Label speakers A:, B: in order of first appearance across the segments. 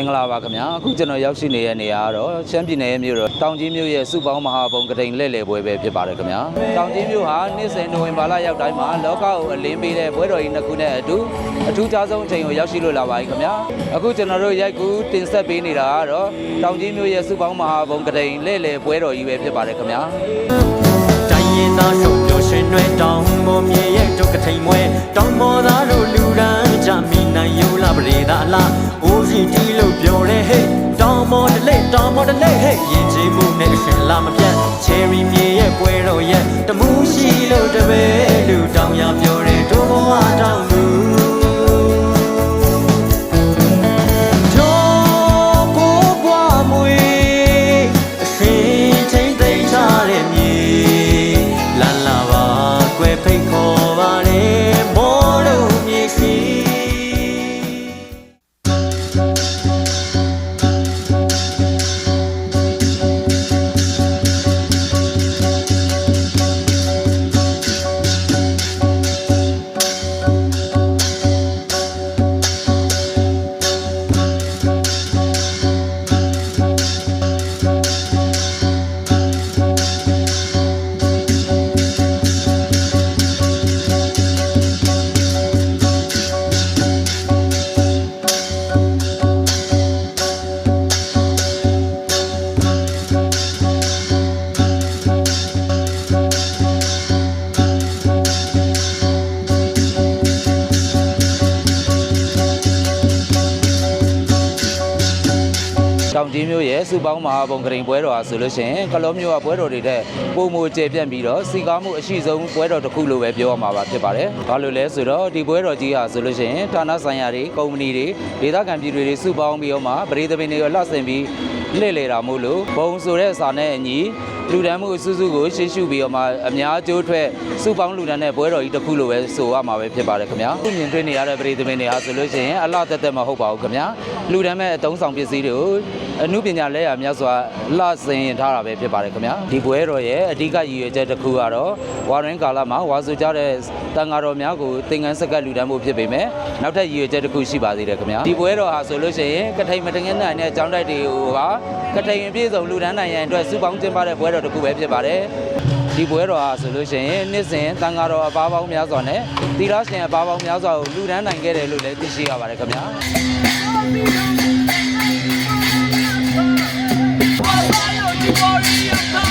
A: င်္ဂလာပါခင်ဗျာအခုကျွန်တော်ရောက်ရှိနေတဲ့နေရာကတော့ရှမ်းပြည်နယ်ရဲ့မြို့တော်တောင်ကြီးမြို့ရဲ့စုပေါင်းမဟာဘုံကတိန်လှည့်လည်ပွဲပဲဖြစ်ပါတယ်ခင်ဗျာတောင်ကြီးမြို့ဟာနေ့စဉ်နိုဝင်ဘာလရောက်တိုင်းမှာလောကကိုအလင်းပေးတဲ့ပွဲတော်ကြီးနှစ်ခုနဲ့အတူအထူးခြားဆုံးအချိန်ကိုရောက်ရှိလို့လာပါပြီခင်ဗျာအခုကျွန်တော်တို့ရိုက်ကူးတင်ဆက်ပေးနေတာကတော့တောင်ကြီးမြို့ရဲ့စုပေါင်းမဟာဘုံကတိန်လှည့်လည်ပွဲတော်ကြီးပဲဖြစ်ပါတယ်ခင်ဗျာ
B: တိုင်းရင်သားရှုံပြိုရှင်တွေတောင်းပေါ်မြေရဲ့ဒုက္ခထိန်မွဲတောင်းပေါ်သားတို့လူရန်ကြမိနိုင်ယူလာပရိသာလားအိုး စီတီလို့ပြောတယ်ဟဲ့တောင်းပေါ်တလေတောင်းပေါ်တလေဟဲ့ရင်ချေမှုနဲ့အရှင်လာမပြတ်ချယ်ရီမြေရဲ့ပွဲတော်ရဲ့တမှုရှိလို့တပည့် တောင်ကြီးမြို့ရဲ့
A: စုပေါင်းမဟာဘုံကရင်ပွဲတော်ဟာဆိုလို့ရှိရင်ကလောမြို့ကပွဲတော်တွေတဲ့ပုံမူကျေပြန့်ပြီးတော့စီကားမှုအရှိဆုံးပွဲတော်တစ်ခုလို့ပဲပြောရမှာပါဖြစ်ပါတယ်။ဘာလို့လဲဆိုတော့ဒီပွဲတော်ကြီးဟာဆိုလို့ရှိရင်ဌာနဆိုင်ရာတွေကုမ္ပဏီတွေဒေသခံပြည်သူတွေစုပေါင်းပြီးတော့မှပရိသတ်ပင်တွေလှဆင်ပြီးလှည့်လေတာမို့လို့ဘုံဆိုတဲ့စာနဲ့အညီလူဒန်းမှုအစုစုကိုရှေ့ရှုပြီးတော့မှအများအကျိုးထွက်စုပေါင်းလူဒန်းတဲ့ပွဲတော်ကြီးတစ်ခုလို့ပဲဆိုရမှာပဲဖြစ်ပါတယ်ခင်ဗျာ။အခုမြင်တွေ့နေရတဲ့ပရိသတ်ပင်တွေဟာဆိုလို့ရှိရင်အလှသက်သက်မဟုတ်ပါဘူးခင်ဗျာ။လူဒန်းမဲ့အတုံးဆောင်ပစ္စည်းတွေကို အမှုပညာလက်ရများစွာလှဆင်ရင်ထားတာပဲဖြစ်ပါတယ်ခင်ဗျာဒီပွဲတော်ရဲ့အဓိကရည်ရွယ်ချက်တစ်ခုကတော့ဝါရင်ကာလမှာဝါစုကြတဲ့တန်ဃာတော်များကိုသင်္ကန်းစက္ကပ်လူတန်းမှုဖြစ်ပေမဲ့နောက်ထပ်ရည်ရွယ်ချက်တစ်ခုရှိပါသေးတယ်ခင်ဗျာဒီပွဲတော်ဟာဆိုလို့ရှိရင်ကထိန်မတငင်းနိုင်တဲ့အကြောင်းတိုက်တွေကိုကကထိန်ပြည့်စုံလူတန်းနိုင်ရန်အတွက်စုပေါင်းကျင်းပတဲ့ပွဲတော်တစ်ခုပဲဖြစ်ပါတယ်ဒီပွဲတော်ဟာဆိုလို့ရှိရင်နှစ်စဉ်တန်ဃာတော်အပါပေါင်းများစွာနဲ့သီလရှင်အပါပေါင်းများစွာကိုလူတန်းနိုင်ခဲ့တယ်လို့လည်းသိရှိရပါတယ်ခင်ဗျာ warrior.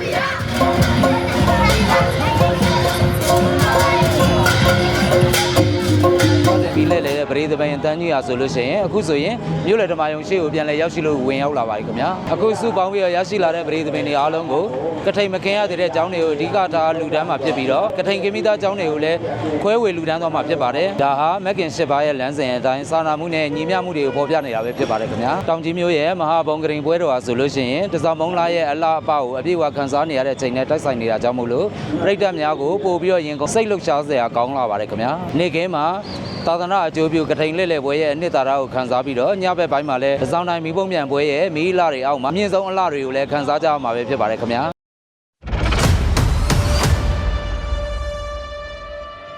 A: ပြီး လဲလေပရိသတ်ပင်တန်းကြီးရာဆိုလို့ရှိရင်အခုဆိုရင်မြို့လေဓမ္မယုံရှိကိုပြန်လဲရောက်ရှိလို့ဝင်ရောက်လာပါပြီခင်ဗျာအခုစုပေါင်းပြီးတော့ရရှိလာတဲ့ပရိသတ်ပင်တွေအားလုံးကိုကထိန်မခင်ရသေးတဲ့အကြောင်းတွေကိုအဓိကထားလူတန်းမှာဖြစ်ပြီးတော့ကထိန်ကမိသားအကြောင်းတွေကိုလည်းခွဲဝေလူတန်းသွားမှာဖြစ်ပါတယ်ဒါဟာမက်ကင်ရှစ်ပါးရဲ့လမ်းစဉ်အတိုင်းစာနာမှုနဲ့ညီမျှမှုတွေကိုဖော်ပြနေတာပဲဖြစ်ပါတယ်ခင်ဗျာတောင်ကြီးမြို့ရဲ့မဟာဘုံကရင်ပွဲတော်ဟာဆိုလို့ရှိရင်တစောင်းမုံလာရဲ့အလားအပကိုအပြည့်အဝခံစားနေရတဲ့အချိန်နဲ့တိုက်ဆိုင်နေတာကြောင့်မို့လို့ပြိတ္တများကိုပို့ပြီးတော့ရင်ကုန်စိတ်လှုပ်ရှားစရာကောင်းလာပါတယ်ခင်ဗျာနေ့ကင်းမှာ သာသနာအကျိုးပြုကထိန်လက်လက်ပွဲရဲ့အနှစ်သာရကိုခန်းစားပြီးတော့ညဘက်ပိုင်းမှာလည်းအစောင်းတိုင်းမီးပုံမြန်ပွဲရဲ့မီးအလှတွေအောက်မှာအမြင့်ဆုံးအလှတွေကိုလည်းခန်းစားကြရမှာပဲဖြစ်ပါတယ်ခင်ဗျာ